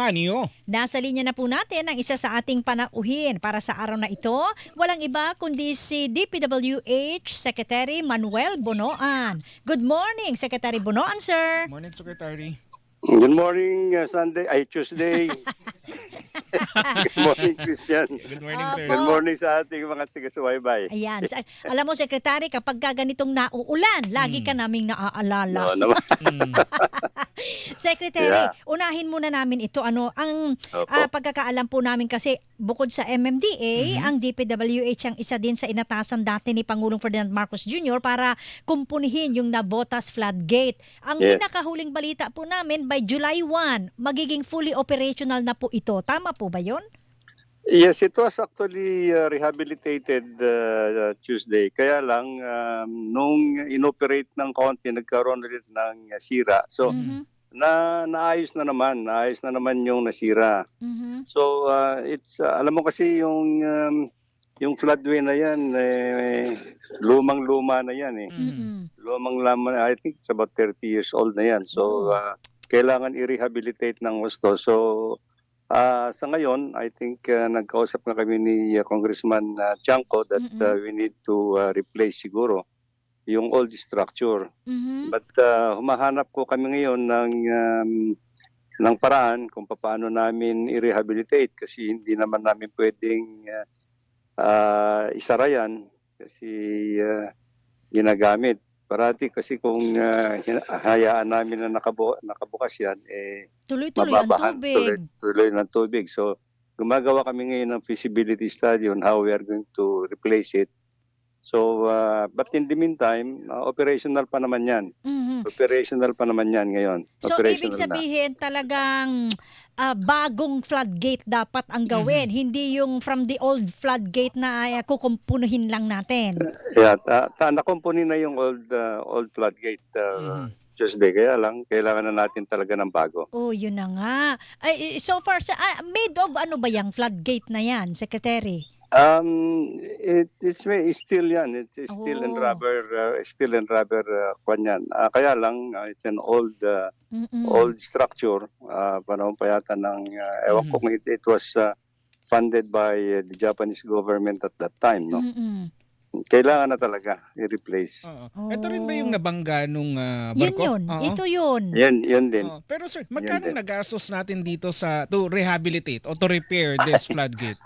Manio. Nasa linya na po natin ang isa sa ating panauhin para sa araw na ito. Walang iba kundi si DPWH Secretary Manuel Bonoan. Good morning, Secretary Bonoan, sir. Morning, Secretary. Good morning, uh, Sunday, ay Tuesday. Good morning, Christian. Good morning, sir. Good morning sa ating mga taga-subaybay. Ayan. Sa- alam mo, Secretary, kapag ka ganitong nauulan, lagi ka naming naaalala. No, naman. Mm. Secretary, Yeah. unahin muna namin ito. Ano, ang Opo. ah, pagkakaalam po namin kasi bukod sa MMDA, Mhm. ang DPWH ang isa din sa inatasan dati ni Pangulong Ferdinand Marcos Jr. para kumpunihin yung Navotas floodgate. Ang Yes. pinakahuling balita po namin by July 1, magiging fully operational na po ito. Tama po ba 'yon? Yes, it was actually uh, rehabilitated uh, Tuesday. Kaya lang, um, nung inoperate ng konti, nagkaroon ulit ng uh, sira. So, Mhm. na naayos na naman. Naayos na naman yung nasira. Mhm. So, uh, it's, uh, alam mo kasi yung, um, yung floodway na yan, eh, lumang-luma na yan eh. Mhm. Mhm. lumang laman, I think it's about 30 years old na yan. So, uh, kailangan i-rehabilitate ng gusto. So, uh, sa ngayon, I think uh, nagkausap na kami ni uh, Congressman uh, Chanco that uh, we need to uh, replace siguro yung old structure. Mhm. But uh, humahanap ko kami ngayon ng um, ng paraan kung paano namin i-rehabilitate kasi hindi naman namin pwedeng uh, uh, isara yan kasi uh, ginagamit. Parati kasi kung uh, hayaan namin na nakabu- nakabukas yan, eh, Tuloy-tuloy ang tubig. tuloy, tuloy ng tubig. So, gumagawa kami ngayon ng feasibility study on how we are going to replace it. So, uh, but in the meantime, uh, operational pa naman yan. Mhm. Operational pa naman yan ngayon. So Operational ibig na. sabihin talagang ah, bagong floodgate dapat ang gawin, hindi yung from the old floodgate na ay kukumpunuhin lang natin. Yeah, ta, ta, nakumpuni na yung old uh, old floodgate uh, Mhm. Tuesday. Kaya lang, kailangan na natin talaga ng bago. Oh, yun na nga. Ay, so far, sa, ah, made of ano ba yung floodgate na yan, Secretary? Um, it, it's, may- it's still yan. It's, it's still in Oh. rubber, uh, still in rubber uh, kwan yan. Ah, kaya lang, uh, it's an old uh, Mm-mm. old structure. Uh, panahon pa yata ng, uh, ewan Mhm. ko kung it, it was uh, funded by uh, the Japanese government at that time. No? Mm-mm. Kailangan na talaga i-replace. Oo. Ito rin ba yung nabangga nung ah, Yun barko? yun. Oo. Ito yun. Yan, yan din. Oo. Pero sir, magkano din. nagastos natin dito sa to rehabilitate o to repair this floodgate?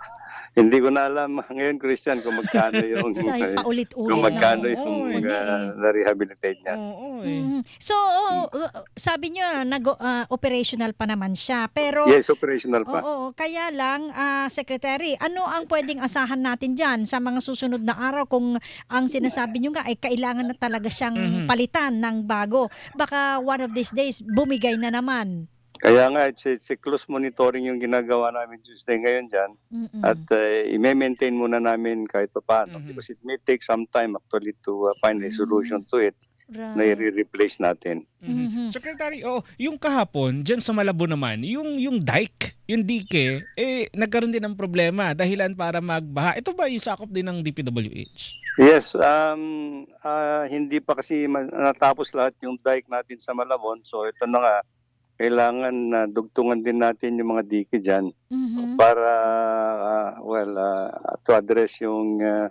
Hindi ko na alam ngayon, Christian, kung magkano yung Sa paulit-ulit kung na. magkano Oo, itong hindi uh, na-rehabilitate niya. Oo, eh. Mhm. So, oh, uh, sabi nyo, nag, ah, operational pa naman siya. Pero, Yes, operational pa. Oo, kaya lang, ah, Secretary, ano ang pwedeng asahan natin dyan sa mga susunod na araw kung ang sinasabi nyo nga ay kailangan na talaga siyang Mhm. palitan ng bago? Baka one of these days, bumigay na naman. Kaya nga, it's, it's a close monitoring yung ginagawa namin Tuesday ngayon dyan. Mm-mm. At uh, i-maintain muna namin kahit pa paano. Mhm. Because it may take some time actually to uh, find a solution to it na Right. i-replace natin. Mhm. Mhm. Secretary, oh, yung kahapon, dyan sa Malabo naman, yung, yung dike, yung dike, eh, nagkaroon din ng problema dahilan para magbaha. Ito ba yung sakop din ng DPWH? Yes, um, ah, hindi pa kasi natapos lahat yung dike natin sa Malabon. So ito na nga, kailangan na dugtungan din natin yung mga dike dyan Mhm. para, ah, well, ah, to address yung ah,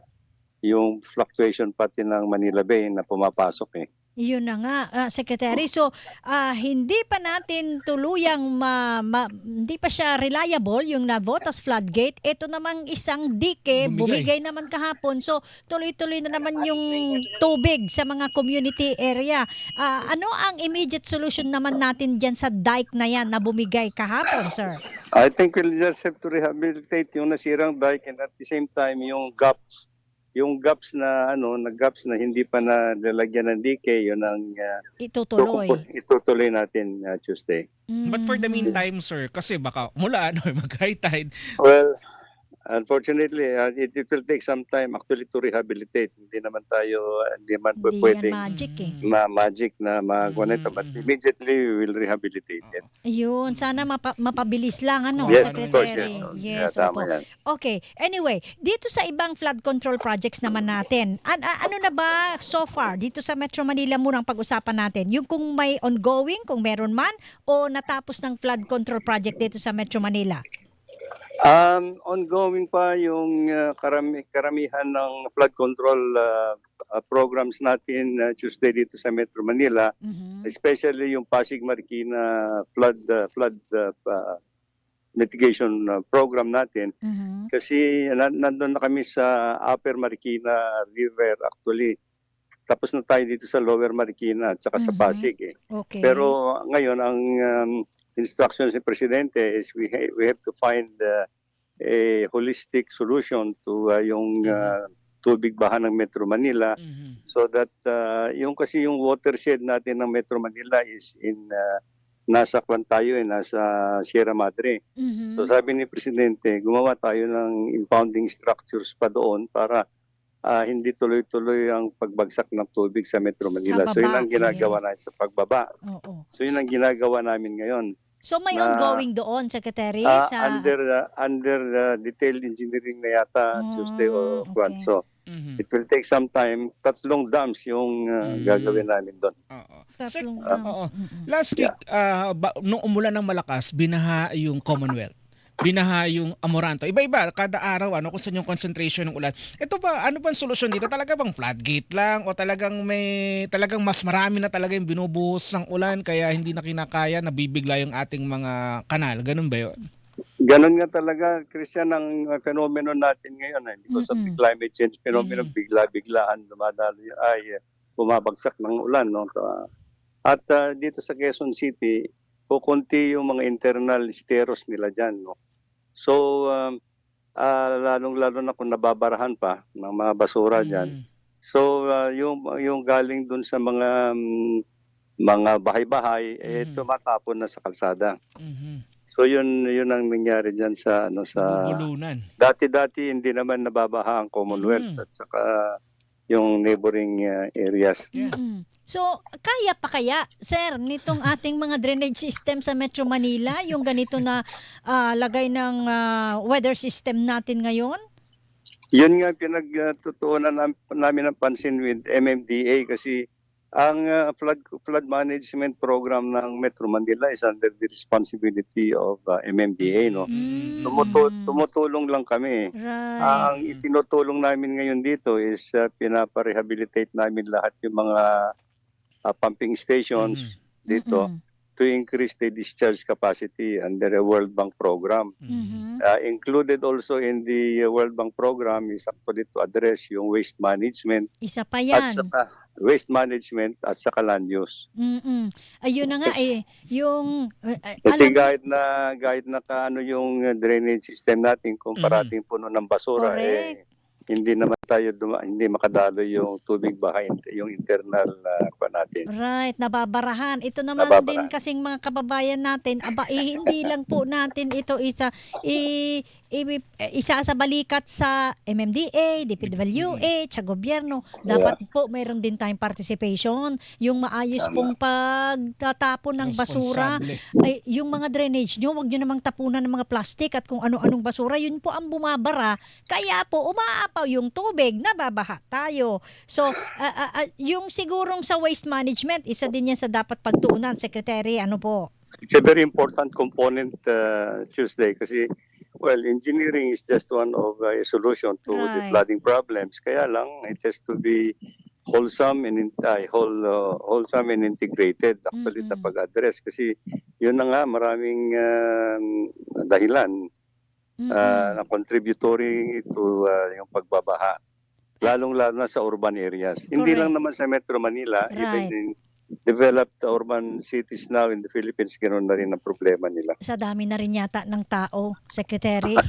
yung fluctuation pati ng Manila Bay na pumapasok eh. Yun na nga, ah, Secretary. So, ah, hindi pa natin tuluyang ma, ma- hindi pa siya reliable yung Navotas floodgate. Ito namang isang dike, bumigay. Bumigay. naman kahapon. So, tuloy-tuloy na naman yung tubig sa mga community area. Ah, ano ang immediate solution naman natin dyan sa dike na yan na bumigay kahapon, sir? I think we'll just have to rehabilitate yung nasirang dike and at the same time yung gaps yung gaps na ano, na gaps na hindi pa na lalagyan ng dike, yun ang uh, Itutuloy. itutuloy natin uh, Tuesday. But for the Mhm. meantime, sir, kasi baka mula ano, mag-high tide, Well, Unfortunately, uh, it, it will take some time actually to rehabilitate. Hindi naman tayo, uh, hindi man po Hindi yan pwedeng magic eh. Mm. ma-magic na magawa nito. But Mm. immediately, we will rehabilitate it. Ayun, sana mapa- mapabilis lang ano, yes, of course, Secretary. yes. Yes, Yeah, tama opo. yan. Okay. Anyway, dito sa ibang flood control projects naman natin, an- a- ano na ba so far dito sa Metro Manila muna ang pag-usapan natin? Yung kung may ongoing, kung meron man, o natapos ng flood control project dito sa Metro Manila? Um, ongoing pa yung uh, karami, karamihan ng flood control uh, uh, programs natin uh, Tuesday dito sa Metro Manila, Mhm. especially yung Pasig Marikina flood uh, flood uh, uh, mitigation uh, program natin Mhm. kasi na, nandun na kami sa Upper Marikina River actually. Tapos na tayo dito sa Lower Marikina at saka sa Mhm. Pasig eh. Okay. Pero ngayon ang um, instructions ni presidente is we ha- we have to find uh, a holistic solution to uh, yung uh, tubig baha ng Metro Manila Mhm. so that uh, yung kasi yung watershed natin ng Metro Manila is in uh, nasa kwan tayo eh, nasa Sierra Madre. Mhm. So sabi ni presidente, gumawa tayo ng impounding structures pa doon para ah, hindi tuloy-tuloy ang pagbagsak ng tubig sa Metro Sa Manila. so yun baba, ang ginagawa natin sa pagbaba. Oo. So yun ang ginagawa namin ngayon. So may Na- ongoing doon, Secretary, Ah, sa... under uh, under uh, detailed engineering na yata Ah, Tuesday o Kwan. okay. So Mhm. it will take some time. Tatlong dams yung uh, Mm. gagawin namin doon. Oo. Tatlong Ah, rounds. oo. Mm-mm. Last week, ah, ba- nung umulan ng malakas, binaha yung Commonwealth. Binaha yung Amoranto. Iba-iba, kada araw, ano, kung saan yung concentration ng ulan. Ito ba, ano bang solusyon dito? Talaga bang floodgate lang? O talagang may, talagang mas marami na talaga yung binubuhos ng ulan kaya hindi na kinakaya, nabibigla yung ating mga kanal? Ganun ba yun? Ganon nga talaga, Christian, ang uh, phenomenon natin ngayon. Eh, because of the climate change phenomenon, Mm. bigla-biglaan dumadalo y- ay uh, bumabagsak ng ulan. No? At uh, dito sa Quezon City, kukunti yung mga internal steros nila dyan. No? So, um, ah, lalong-lalo na kung nababarahan pa ng mga basura dyan. Mhm. So, ah, yung, yung galing dun sa mga mm, mga bahay-bahay, eh, Mhm. tumatapon na sa kalsada. Mhm. So yun yun ang nangyari diyan sa ano sa Bubulunan. dati-dati hindi naman nababaha ang Commonwealth Mm. at saka yung neighboring uh, areas. Yeah. Mm-mm. So, kaya pa kaya, sir, nitong ating mga drainage system sa Metro Manila, yung ganito na ah, lagay ng ah, weather system natin ngayon? Yun nga pinagtutuunan nam- namin ng pansin with MMDA kasi ang uh, flood flood management program ng Metro Manila is under the responsibility of uh, MMDA no. Mm. Tumutu- tumutulong lang kami. Right. Ang itinutulong namin ngayon dito is uh, pinapa-rehabilitate namin lahat yung mga uh, pumping stations Mhm. dito Mm-mm. to increase the discharge capacity under a World Bank program. Mhm. Uh, included also in the uh, World Bank program is actually to address yung waste management Isa pa at yan. saka waste management at saka land use. Mm-mm. Ayun na nga eh, yung eh, eh, Kasi alam kahit na kahit na kaano yung uh, drainage system natin kung parating puno ng basura eh hindi naman tayo duma- hindi makadalo yung tubig behind yung internal uh, pa natin. Right, nababarahan. Ito naman Nababarahan. din kasing mga kababayan natin, aba eh, hindi lang po natin ito isa i- isa sa balikat sa MMDA, DPWH, sa gobyerno. Dapat po mayroon din tayong participation, yung maayos Tama. pong pagtatapon ng basura. Ay, yung mga drainage nyo, wag nyo namang tapunan ng mga plastic at kung ano-anong basura, yun po ang bumabara. Kaya po, umaapaw yung tubig, nababaha tayo. So, ah, ah, ah, yung sigurong sa waste management, isa din yan sa dapat pagtuunan, Secretary, ano po? It's a very important component uh, Tuesday kasi well engineering is just one of uh, a solution to the Right. flooding problems. Kaya lang it has to be wholesome and in- ay, whole, uh, wholesome and integrated actually Mm-mm. sa pag-address kasi yun na nga maraming um, dahilan Mm-mm. uh, na contributory to uh, yung pagbabaha. Lalong-lalo na sa urban areas. Hindi Correct. lang naman sa Metro Manila, even Right. in developed urban cities now in the Philippines, ganoon na rin ang problema nila. sa dami na rin yata ng tao, Secretary.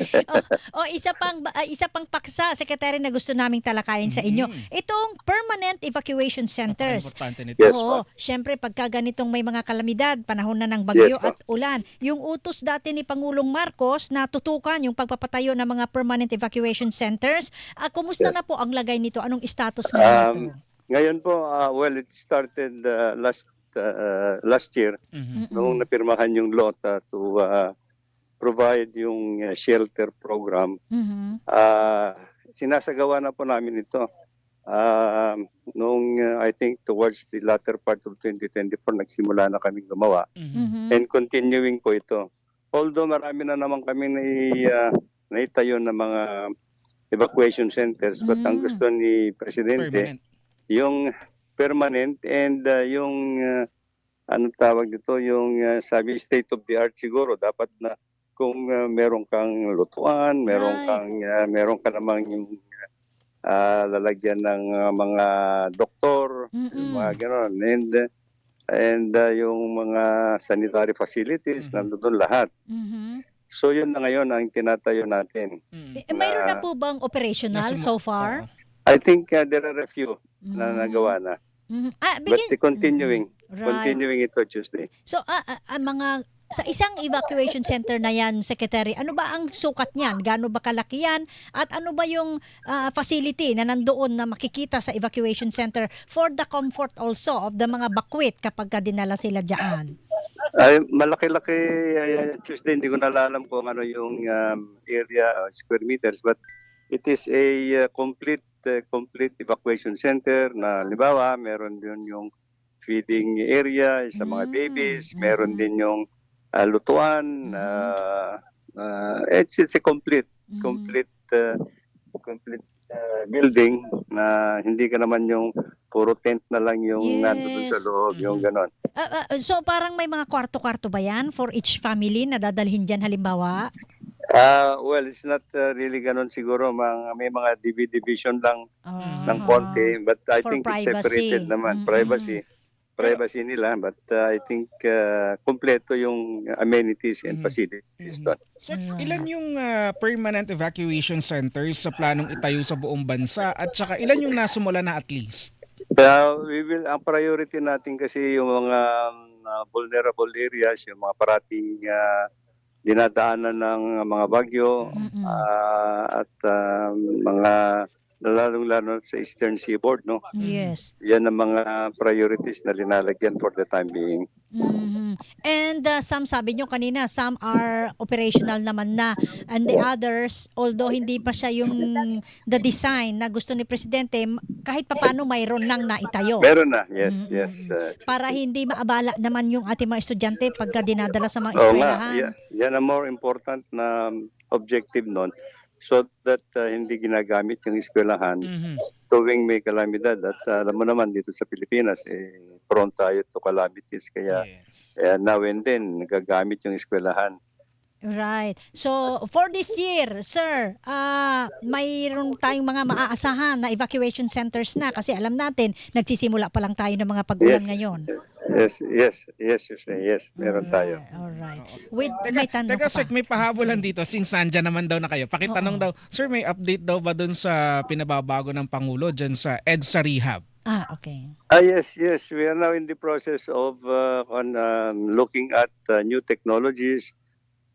o isa pang ah, isa pang paksa, secretary na gusto naming talakayin sa inyo. Mhm. Itong permanent evacuation centers. Importante nito. Yes, Oo, syempre pagka ganitong may mga kalamidad, panahon na ng bagyo Yes, at ulan, yung utos dati ni Pangulong Marcos na tutukan yung pagpapatayo ng mga permanent evacuation centers, ah, kumusta Yes. na po ang lagay nito? Anong status ngayon nito? Um, Ngayon po, uh, well, it started uh, last uh, last year Mhm. Mm-mm. noong napirmahan yung LOTA to uh, provide yung uh, shelter program. Mhm. Uh, sinasagawa na po namin ito. Uh, noong uh, I think towards the latter part of 2024 nagsimula na kaming gumawa Mhm. Mhm. and continuing po ito. Although marami na naman kami na uh, naitayo na mga evacuation centers but ang Mm. gusto ni Presidente Permanent. Yung permanent and uh, yung uh, ano tawag dito yung uh, sabi state of the art siguro dapat na kung uh, meron kang lutuan, meron Right. kang uh, meron ka namang yung uh, lalagyan ng uh, mga doktor, yung Mm-mm. mga gano'n. And uh, and uh, yung mga sanitary facilities Mhm. nandoon lahat. Mhm. So yun na ngayon ang tinatayo natin. Mhm. Eh, mayroon na po bang operational so far? I think uh, there are a few na Mhm. nagawa na. Mhm. Ah, But continuing, Right. continuing ito Tuesday. So, ah, ah, ah, mga sa isang evacuation center na yan, Secretary, ano ba ang sukat niyan? Gaano ba kalaki yan? At ano ba yung ah, facility na nandoon na makikita sa evacuation center for the comfort also of the mga bakwit kapag ka dinala sila dyan? Ay, malaki-laki ay, Tuesday, hindi ko nalalam kung ano yung um, area uh, square meters but it is a uh, complete uh, complete evacuation center na libawa, meron din yung feeding area sa mga Mm, babies, meron mhm. din yung uh, lutuan, Mhm. uh, uh, it's, it's a complete Mhm. complete uh, complete uh, building na hindi ka naman yung puro tent na lang yung Yes. nandoon sa loob, yung Mhm. ganon. Ah, ah, so, parang may mga kwarto-kwarto ba yan for each family na dadalhin dyan halimbawa? Ah, well, it's not uh, really ganun siguro. Mga, may mga DV division lang ng Ah. konti. But I For think it's privacy. separated naman. Mm-mm. Privacy. Privacy nila. But uh, I think uh, kompleto yung amenities and Mhm. facilities Mhm. doon. So, Alright. ilan yung ah, permanent evacuation centers sa planong itayo sa buong bansa at saka ilan yung nasumula na at least? Kaya we will, ang priority natin kasi yung mga um, uh, vulnerable areas, yung mga parating uh, dinadaanan ng mga bagyo, Mm-mm. ah, at um, mga lalong-lalo sa Eastern Seaboard, no? Yes. Yan ang mga priorities na linalagyan for the time being. Mhm. And uh, some sabi nyo kanina, some are operational naman na. And the others, although hindi pa siya yung the design na gusto ni Presidente, kahit papano mayroon nang naitayo. Meron na, yes, Mm, mm, yes. uh, Para hindi maabala naman yung ating mga estudyante pagka dinadala sa mga eskwelahan. ya- yan ang more important na um, objective nun so that uh, hindi ginagamit yung eskwelahan Mhm. tuwing may kalamidad. At uh, alam mo naman dito sa Pilipinas, eh, prone tayo to calamities. Kaya Yes. eh, now and then, nagagamit yung eskwelahan. Right. So, for this year, sir, ah mayroon tayong mga maaasahan na evacuation centers na kasi alam natin, nagsisimula pa lang tayo ng mga pag-ulan Yes. ngayon. Yes, yes, yes, yes, yes, meron tayo. Alright. With, Teka, may tanong teka ka pa. Sek, may pahabulan dito since nandyan naman daw na kayo. Pakitanong Oo. daw, Sir, may update daw ba dun sa pinababago ng Pangulo dyan sa EDSA Rehab? Ah, okay. Ah, yes, yes. We are now in the process of uh, on um, looking at uh, new technologies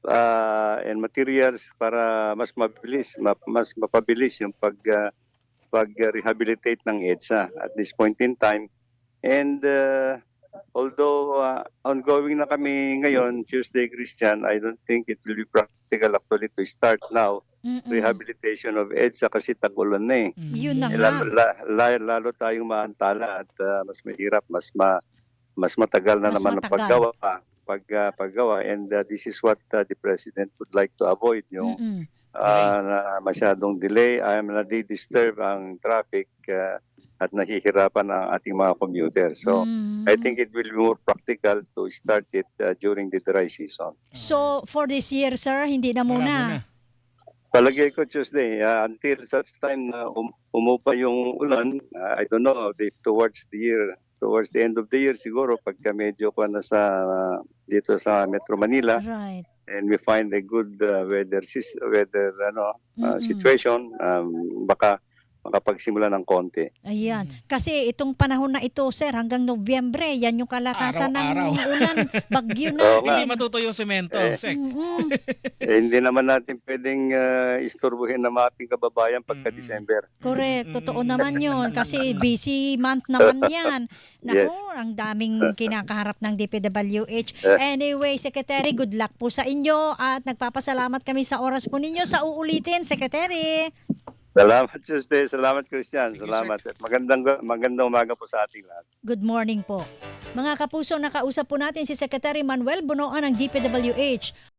uh, and materials para mas mabilis, ma- mas mapabilis yung pag uh, pag-rehabilitate ng EDSA at this point in time. And uh, although uh, ongoing na kami ngayon, Tuesday Christian, I don't think it will be practical actually to start now Mm-mm. rehabilitation of EDSA kasi tag-ulan na eh. Mhm. Yun na Eh, nga. lalo, la- la- lalo tayong maantala at uh, mas mahirap, mas ma, mas matagal na Mas naman ang paggawa pag uh, paggawa and uh, this is what uh, the president would like to avoid yung Mm-mm. uh, na masyadong delay ay na disturb ang traffic uh, at nahihirapan ang ating mga commuter. So Mm. I think it will be more practical to start it uh, during the dry season. So, for this year, sir, hindi na Wala muna. Palagay ko Tuesday uh, until such time na um, umupa yung ulan, uh, I don't know, if towards the year, towards the end of the year siguro pagka medyo pa na sa uh, dito sa Metro Manila, Right. and we find a good uh, weather sis- weather ano uh, Mm-mm. situation um, baka makapagsimula ng konti. Ayan. Kasi itong panahon na ito, sir, hanggang Nobyembre, yan yung kalakasan Araw-araw. ng ulan, bagyo Oo nga. natin. Hindi matuto yung semento, Eh. Sek. Mm-mm. Eh, hindi naman natin pwedeng uh, istorbohin ng ating kababayan pagka Mm-mm. December. Correct. Totoo Mm. naman yun. Kasi busy month naman yan. Naku, Yes. ang daming kinakaharap ng DPWH. Anyway, Secretary, good luck po sa inyo at nagpapasalamat kami sa oras po ninyo sa uulitin, Secretary. Salamat Tuesday, salamat Christian, Thank you, salamat. At magandang magandang umaga po sa ating lahat. Good morning po. Mga kapuso, nakausap po natin si Secretary Manuel Bunoan ng DPWH.